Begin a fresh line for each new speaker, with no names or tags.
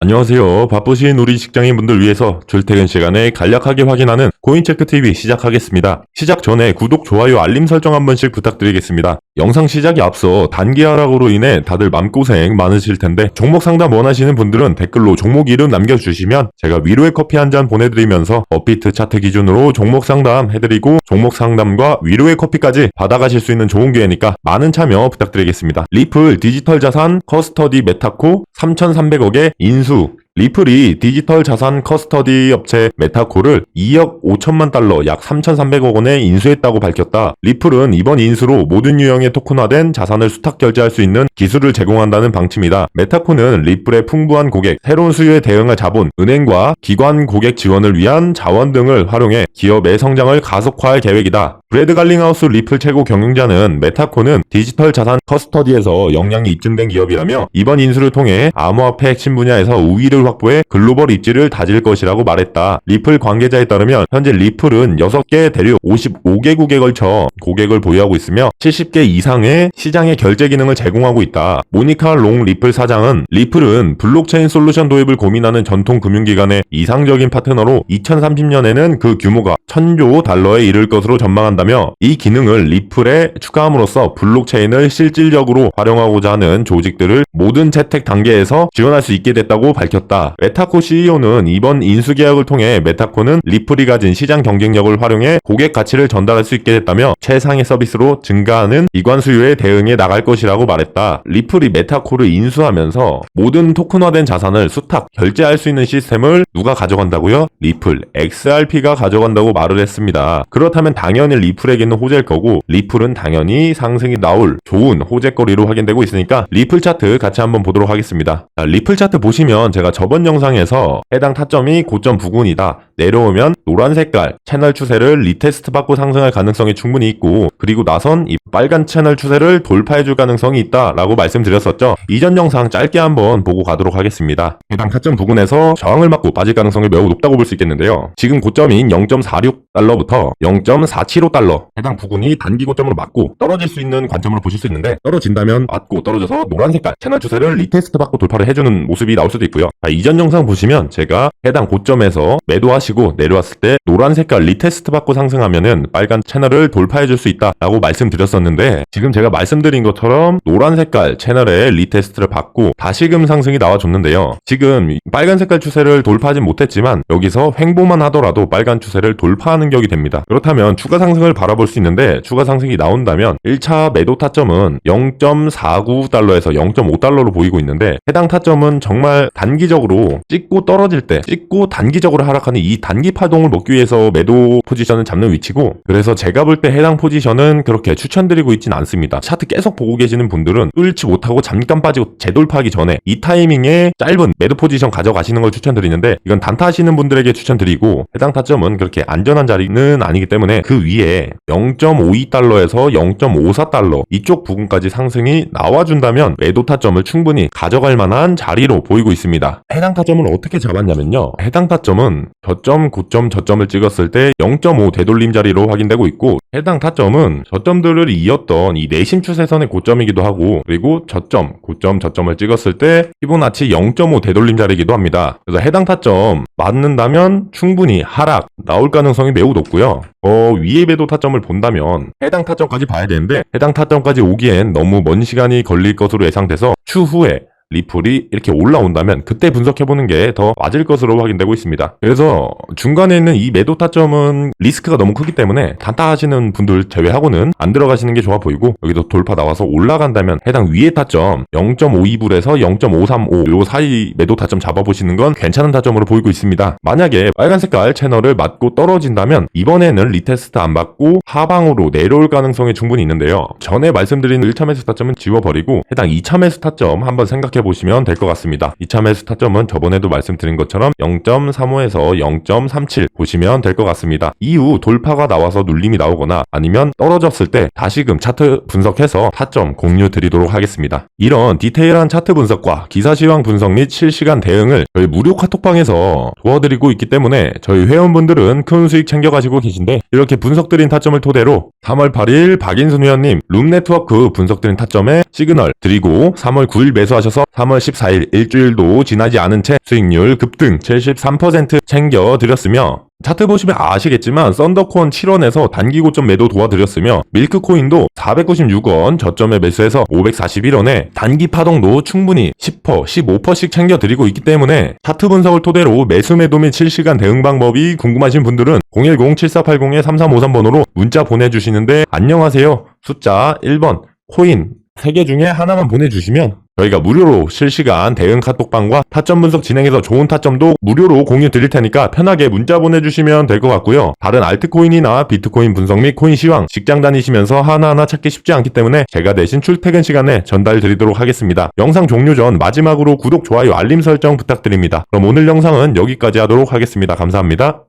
안녕하세요. 바쁘신 우리 직장인분들 위해서 출퇴근 시간에 간략하게 확인하는 코인체크TV 시작하겠습니다. 시작 전에 구독, 좋아요, 알림 설정 한 번씩 부탁드리겠습니다. 영상 시작에 앞서 단기 하락으로 인해 다들 맘고생 많으실 텐데 종목 상담 원하시는 분들은 댓글로 종목 이름 남겨주시면 제가 위로의 커피 한 잔 보내드리면서 업비트 차트 기준으로 종목 상담 해드리고 종목 상담과 위로의 커피까지 받아가실 수 있는 좋은 기회니까 많은 참여 부탁드리겠습니다. 리플 디지털 자산 커스터디 메타코 3,300억의 인수 Sul. 리플이 디지털 자산 커스터디 업체 메타코를 2억 5천만 달러 약 3,300억 원에 인수했다고 밝혔다. 리플은 이번 인수로 모든 유형의 토큰화된 자산을 수탁 결제할 수 있는 기술을 제공한다는 방침이다. 메타코는 리플의 풍부한 고객, 새로운 수요에 대응할 자본, 은행과 기관 고객 지원을 위한 자원 등을 활용해 기업의 성장을 가속화할 계획이다. 브래드 갈링하우스 리플 최고 경영자는 메타코는 디지털 자산 커스터디에서 역량이 입증된 기업이라며 이번 인수를 통해 암호화폐 핵심 분야에서 우위를 확보해 글로벌 입지를 다질 것이라고 말했다. 리플 관계자에 따르면 현재 리플은 6개 대륙 55개국에 걸쳐 고객을 보유하고 있으며 70개 이상의 시장의 결제 기능을 제공하고 있다. 모니카 롱 리플 사장은 리플은 블록체인 솔루션 도입을 고민하는 전통 금융기관의 이상적인 파트너로 2030년에는 그 규모가 1000조 달러에 이를 것으로 전망한다며 이 기능을 리플에 추가함으로써 블록체인을 실질적으로 활용하고자 하는 조직들을 모든 채택 단계에서 지원할 수 있게 됐다고 밝혔다. 메타코 CEO는 이번 인수 계약을 통해 메타코는 리플이 가진 시장 경쟁력을 활용해 고객 가치를 전달할 수 있게 됐다며 최상의 서비스로 증가하는 기관 수요에 대응해 나갈 것이라고 말했다. 리플이 메타코를 인수하면서 모든 토큰화된 자산을 수탁, 결제할 수 있는 시스템을 누가 가져간다고요? 리플, XRP가 가져간다고 말을 했습니다. 그렇다면 당연히 리플에게는 호재일 거고 리플은 당연히 상승이 나올 좋은 호재거리로 확인되고 있으니까 리플 차트 같이 한번 보도록 하겠습니다. 자, 리플 차트 보시면 제가 저번 영상에서 해당 타점이 고점 부근이다. 내려오면 노란 색깔 채널 추세를 리테스트 받고 상승할 가능성이 충분히 있고 그리고 나선 이 빨간 채널 추세를 돌파해 줄 가능성이 있다 라고 말씀드렸었죠. 이전 영상 짧게 한번 보고 가도록 하겠습니다. 해당 타점 부근에서 저항을 맞고 빠질 가능성이 매우 높다고 볼 수 있겠는데요. 지금 고점인 0.46달러부터 0.475달러 해당 부근이 단기 고점으로 맞고 떨어질 수 있는 관점으로 보실 수 있는데 떨어진다면 맞고 떨어져서 노란 색깔 채널 추세를 리테스트 받고 돌파를 해주는 모습이 나올 수도 있고요. 자, 이전 영상 보시면 제가 해당 고점에서 매도하시고 내려왔을 때 노란 색깔 리테스트 받고 상승하면은 빨간 채널을 돌파해 줄 수 있다 라고 말씀드렸었는데 지금 제가 말씀드린 것처럼 노란 색깔 채널에 리테스트를 받고 다시금 상승이 나와줬는데요. 지금 이 빨간 색깔 추세를 돌파하진 못했지만 여기서 횡보만 하더라도 빨간 추세를 돌파하는 격이 됩니다. 그렇다면 추가 상승을 바라볼 수 있는데 추가 상승이 나온다면 1차 매도 타점은 0.49달러에서 0.5달러로 보이고 있는데 해당 타점은 정말 단기적으로 찍고 떨어질 때 찍고 단기적으로 하락하는 이 단기 파동을 먹기 위해서 매도 포지션을 잡는 위치고 그래서 제가 볼 때 해당 포지션은 그렇게 추천드리고 있진 않습니다. 차트 계속 보고 계시는 분들은 뚫지 못하고 잠깐 빠지고 재돌파하기 전에 이 타이밍에 짧은 매도 포지션 가져가시는 걸 추천드리는데 이건 단타 하시는 분들에게 추천드리고 해당 타점은 그렇게 안전한 자리는 아니기 때문에 그 위에 0.52달러에서 0.54달러 이쪽 부분까지 상승이 나와준다면 매도 타점을 충분히 가져갈 만한 자리로 보이고 있습니다. 해당 타점을 어떻게 잡았냐면요. 해당 타점은 저점, 고점, 저점을 찍었을 때 0.5 되돌림 자리로 확인되고 있고 해당 타점은 저점들을 이었던 이 내심 추세선의 고점이기도 하고 그리고 저점, 고점, 저점을 찍었을 때 피보나치 0.5 되돌림 자리이기도 합니다. 그래서 해당 타점 맞는다면 충분히 하락 나올 가능성이 매우 높고요. 어, 위의 배도 타점을 본다면 해당 타점까지 봐야 되는데 해당 타점까지 오기엔 너무 먼 시간이 걸릴 것으로 예상돼서 추후에 리플이 이렇게 올라온다면 그때 분석해보는 게 더 맞을 것으로 확인되고 있습니다. 그래서 중간에 있는 이 매도 타점은 리스크가 너무 크기 때문에 단타 하시는 분들 제외하고는 안 들어가시는 게 좋아 보이고 여기서 돌파 나와서 올라간다면 해당 위의 타점 0.52불에서 0.535 요 사이 매도 타점 잡아보시는 건 괜찮은 타점으로 보이고 있습니다. 만약에 빨간 색깔 채널을 맞고 떨어진다면 이번에는 리테스트 안 받고 하방으로 내려올 가능성이 충분히 있는데요. 전에 말씀드린 1차 매수 타점은 지워버리고 해당 2차 매수 타점 한번 생각해 보시면 될 것 같습니다. 2차 매수 타점은 저번에도 말씀드린 것처럼 0.35에서 0.37 보시면 될 것 같습니다. 이후 돌파가 나와서 눌림이 나오거나 아니면 떨어졌을 때 다시금 차트 분석해서 타점 공유 드리도록 하겠습니다. 이런 디테일한 차트 분석과 기사 시황 분석 및 실시간 대응을 저희 무료 카톡방에서 도와드리고 있기 때문에 저희 회원분들은 큰 수익 챙겨가시고 계신데 이렇게 분석 드린 타점을 토대로 3월 8일 박인순 회원님 룸 네트워크 분석 드린 타점에 시그널 드리고 3월 9일 매수하셔서 3월 14일 일주일도 지나지 않은 채 수익률 급등 73% 챙겨드렸으며 차트 보시면 아시겠지만 썬더콘 7원에서 단기 고점 매도 도와드렸으며 밀크코인도 496원 저점에 매수해서 541원에 단기 파동도 충분히 10%, 15%씩 챙겨드리고 있기 때문에 차트 분석을 토대로 매수 매도 및 실시간 대응 방법이 궁금하신 분들은 010-7480-3353번으로 문자 보내주시는데 안녕하세요. 숫자 1번 코인 3개 중에 하나만 보내주시면 저희가 무료로 실시간 대응 카톡방과 타점 분석 진행해서 좋은 타점도 무료로 공유 드릴 테니까 편하게 문자 보내주시면 될 것 같고요. 다른 알트코인이나 비트코인 분석 및 코인 시황, 직장 다니시면서 하나하나 찾기 쉽지 않기 때문에 제가 대신 출퇴근 시간에 전달 드리도록 하겠습니다. 영상 종료 전 마지막으로 구독, 좋아요, 알림 설정 부탁드립니다. 그럼 오늘 영상은 여기까지 하도록 하겠습니다. 감사합니다.